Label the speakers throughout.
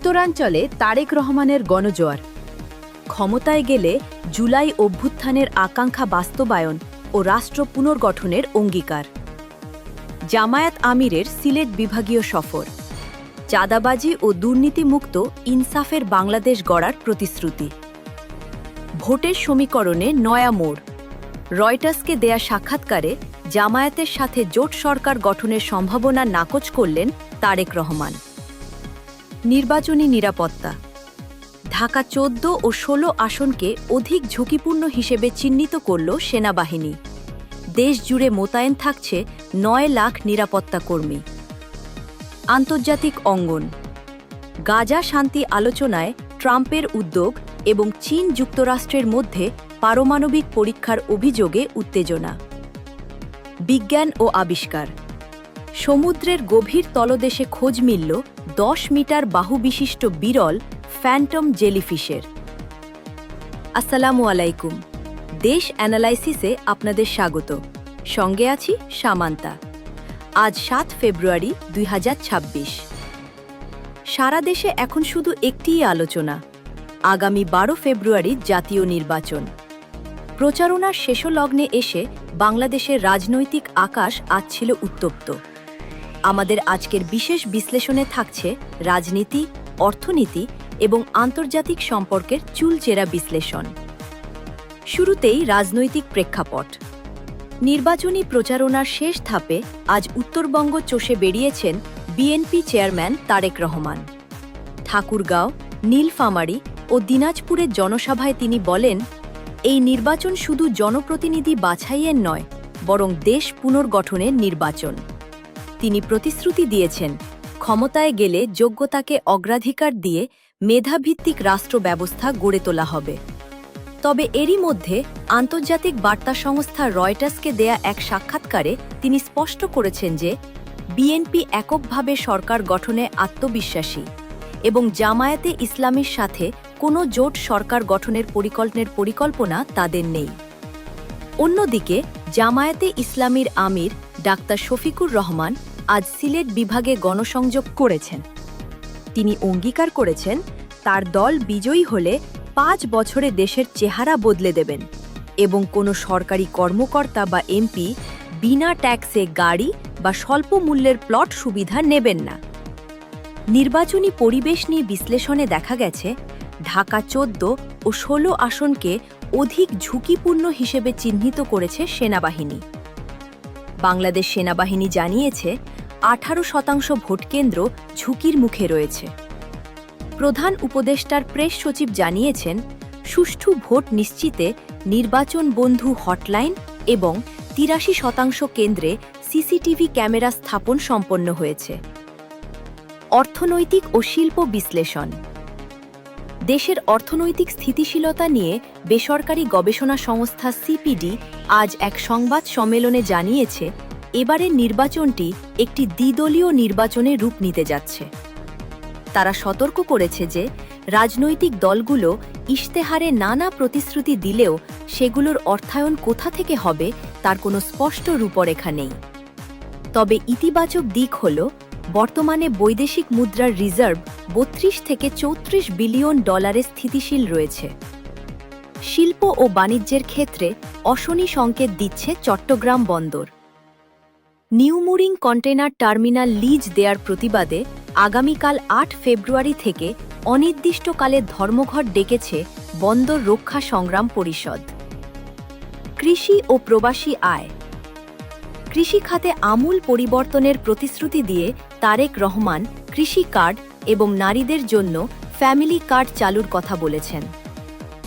Speaker 1: উত্তরাঞ্চলে তারেক রহমানের গণজোয়ার। ক্ষমতায় গেলে জুলাই অভ্যুত্থানের আকাঙ্ক্ষা বাস্তবায়ন ও রাষ্ট্র পুনর্গঠনের অঙ্গীকার। জামায়াত আমিরের সিলেট বিভাগীয় সফর। চাঁদাবাজি ও দুর্নীতিমুক্ত ইনসাফের বাংলাদেশ গড়ার প্রতিশ্রুতি। ভোটের সমীকরণে নয়া মোড়। রয়টার্সকে দেয়া সাক্ষাৎকারে জামায়াতের সাথে জোট সরকার গঠনের সম্ভাবনা নাকচ করলেন তারেক রহমান। নির্বাচনী নিরাপত্তা। ঢাকা চোদ্দ ও ষোলো আসনকে অধিক ঝুঁকিপূর্ণ হিসেবে চিহ্নিত করল সেনাবাহিনী। দেশ জুড়ে মোতায়েন থাকছে নয় লাখ নিরাপত্তা কর্মী। আন্তর্জাতিক অঙ্গন। গাজা শান্তি আলোচনায় ট্রাম্পের উদ্যোগ এবং চীন যুক্তরাষ্ট্রের মধ্যে পারমাণবিক পরীক্ষার অভিযোগে উত্তেজনা। বিজ্ঞান ও আবিষ্কার। সমুদ্রের গভীর তলদেশে খোঁজ মিলল দশ মিটার বাহুবিশিষ্ট বিরল ফ্যান্টম জেলিফিশের। আসসালামু আলাইকুম। দেশ অ্যানালাইসিসে আপনাদের স্বাগত। সঙ্গে আছি সামান্তা। আজ সাত ফেব্রুয়ারি দুই হাজার ছাব্বিশ। সারা দেশে এখন শুধু একটিই আলোচনা, আগামী বারো ফেব্রুয়ারি জাতীয় নির্বাচন। প্রচারণার শেষলগ্নে এসে বাংলাদেশের রাজনৈতিক আকাশ আজ ছিল উত্তপ্ত। আমাদের আজকের বিশেষ বিশ্লেষণে থাকছে রাজনীতি, অর্থনীতি এবং আন্তর্জাতিক সম্পর্কের চুলচেরা বিশ্লেষণ। শুরুতেই রাজনৈতিক প্রেক্ষাপট। নির্বাচনী প্রচারণার শেষ ধাপে আজ উত্তরবঙ্গ চষে বেরিয়েছেন বিএনপি চেয়ারম্যান তারেক রহমান। ঠাকুরগাঁও, নীলফামারী ও দিনাজপুরের জনসভায় তিনি বলেন, এই নির্বাচন শুধু জনপ্রতিনিধি বাছাইয়ের নয়, বরং দেশ পুনর্গঠনের নির্বাচন। তিনি প্রতিশ্রুতি দিয়েছেন, ক্ষমতায় গেলে যোগ্যতাকে অগ্রাধিকার দিয়ে মেধাভিত্তিক রাষ্ট্র ব্যবস্থা গড়ে তোলা হবে। তবে এরই মধ্যে আন্তর্জাতিক বার্তা সংস্থা রয়টার্সকে দেয়া এক সাক্ষাৎকারে তিনি স্পষ্ট করেছেন যে, বিএনপি এককভাবে সরকার গঠনে আত্মবিশ্বাসী এবং জামায়াতে ইসলামীর সাথে কোনো জোট সরকার গঠনের পরিকল্পনের পরিকল্পনা তাদের নেই। অন্যদিকে, জামায়াতে ইসলামীর আমির ডাক্তার শফিকুর রহমান আজ সিলেট বিভাগে গণসংযোগ করেছেন। তিনি অঙ্গীকার করেছেন, তার দল বিজয়ী হলে পাঁচ বছরে দেশের চেহারা বদলে দেবেন এবং কোনো সরকারি কর্মকর্তা বা এমপি বিনা ট্যাক্সে গাড়ি বা স্বল্প মূল্যের প্লট সুবিধা নেবেন না। নির্বাচনী পরিবেশ নিয়ে বিশ্লেষণে দেখা গেছে, ঢাকা চোদ্দ ও ষোলো আসনকে অধিক ঝুঁকিপূর্ণ হিসেবে চিহ্নিত করেছে সেনাবাহিনী। বাংলাদেশ সেনাবাহিনী জানিয়েছে আঠারো শতাংশ ভোটকেন্দ্র ঝুঁকির মুখে রয়েছে। প্রধান উপদেষ্টার প্রেস সচিব জানিয়েছেন, সুষ্ঠু ভোট নিশ্চিতে নির্বাচন বন্ধু হটলাইন এবং তিরাশি শতাংশ কেন্দ্রে সিসিটিভি ক্যামেরা স্থাপন সম্পন্ন হয়েছে। অর্থনৈতিক ও শিল্প বিশ্লেষণ। দেশের অর্থনৈতিক স্থিতিশীলতা নিয়ে বেসরকারি গবেষণা সংস্থা সিপিডি আজ এক সংবাদ সম্মেলনে জানিয়েছে এবারের নির্বাচনটি একটি দ্বিদলীয় নির্বাচনে রূপ নিতে যাচ্ছে। তারা সতর্ক করেছে যে, রাজনৈতিক দলগুলো ইশতেহারে নানা প্রতিশ্রুতি দিলেও সেগুলোর অর্থায়ন কোথা থেকে হবে তার কোনো স্পষ্ট রূপরেখা নেই। তবে ইতিবাচক দিক হল, বর্তমানে বৈদেশিক মুদ্রার রিজার্ভ বত্রিশ থেকে চৌত্রিশ বিলিয়ন ডলারে স্থিতিশীল রয়েছে। শিল্প ও বাণিজ্যের ক্ষেত্রে অশনি সংকেত দিচ্ছে চট্টগ্রাম বন্দর। New Mooring container terminal lease দেয়ার প্রতিবাদে আগামীকাল আট ফেব্রুয়ারি থেকে অনির্দিষ্টকালে ধর্মঘট ডেকেছে বন্দর রক্ষা সংগ্রাম পরিষদ। কৃষি ও প্রবাসী আয়। কৃষি খাতে আমূল পরিবর্তনের প্রতিশ্রুতি দিয়ে তারেক রহমান কৃষি কার্ড এবং নারীদের জন্য ফ্যামিলি কার্ড চালুর কথা বলেছেন।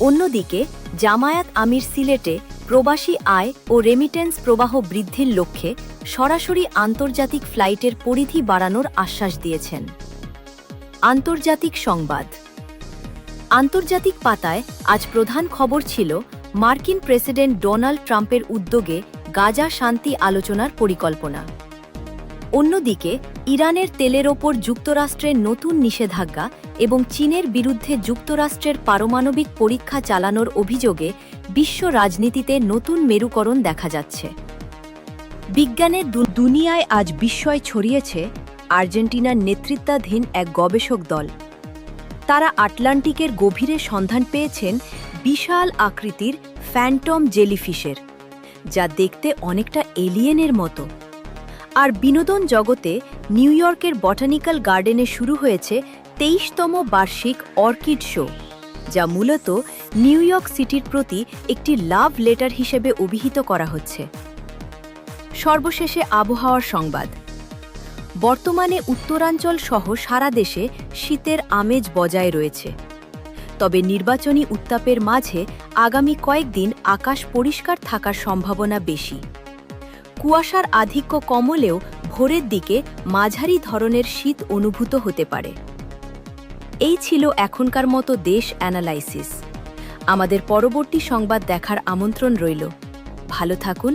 Speaker 1: অন্যদিকে, জামায়াত আমির সিলেটে প্রবাসী আয় ও রেমিটেন্স প্রবাহ বৃদ্ধির লক্ষ্যে সরাসরি আন্তর্জাতিক ফ্লাইটের পরিধি বাড়ানোর আশ্বাস দিয়েছেন। আন্তর্জাতিক সংবাদ। আন্তর্জাতিক পাতায় আজ প্রধান খবর ছিল মার্কিন প্রেসিডেন্ট ডোনাল্ড ট্রাম্পের উদ্যোগে গাজা শান্তি আলোচনার পরিকল্পনা। অন্যদিকে, ইরানের তেলের ওপর যুক্তরাষ্ট্রের নতুন নিষেধাজ্ঞা এবং চীনের বিরুদ্ধে যুক্তরাষ্ট্রের পারমাণবিক পরীক্ষা চালানোর অভিযোগে বিশ্ব রাজনীতিতে নতুন মেরুকরণ দেখা যাচ্ছে। বিজ্ঞানের দুনিয়ায় আজ বিস্ময় ছড়িয়েছে আর্জেন্টিনার নেতৃত্বাধীন এক গবেষক দল। তারা আটলান্টিকের গভীরে সন্ধান পেয়েছেন বিশাল আকৃতির ফ্যান্টম জেলিফিশের, যা দেখতে অনেকটা এলিয়েনের মতো। আর বিনোদন জগতে নিউ ইয়র্কের বটানিক্যাল গার্ডেনে শুরু হয়েছে তেইশতম বার্ষিক অর্কিড শো, যা মূলত নিউ ইয়র্ক সিটির প্রতি একটি লাভ লেটার হিসেবে অভিহিত করা হচ্ছে। সর্বশেষে আবহাওয়ার সংবাদ। বর্তমানে উত্তরাঞ্চল সহ সারা দেশে শীতের আমেজ বজায় রয়েছে। তবে নির্বাচনী উত্তাপের মাঝে আগামী কয়েকদিন আকাশ পরিষ্কার থাকার সম্ভাবনা বেশি। কুয়াশার আধিক্য কমলেও ভোরের দিকে মাঝারি ধরনের শীত অনুভূত হতে পারে। এই ছিল এখনকার মতো দেশ অ্যানালাইসিস। আমাদের পরবর্তী সংবাদ দেখার আমন্ত্রণ রইল। ভালো থাকুন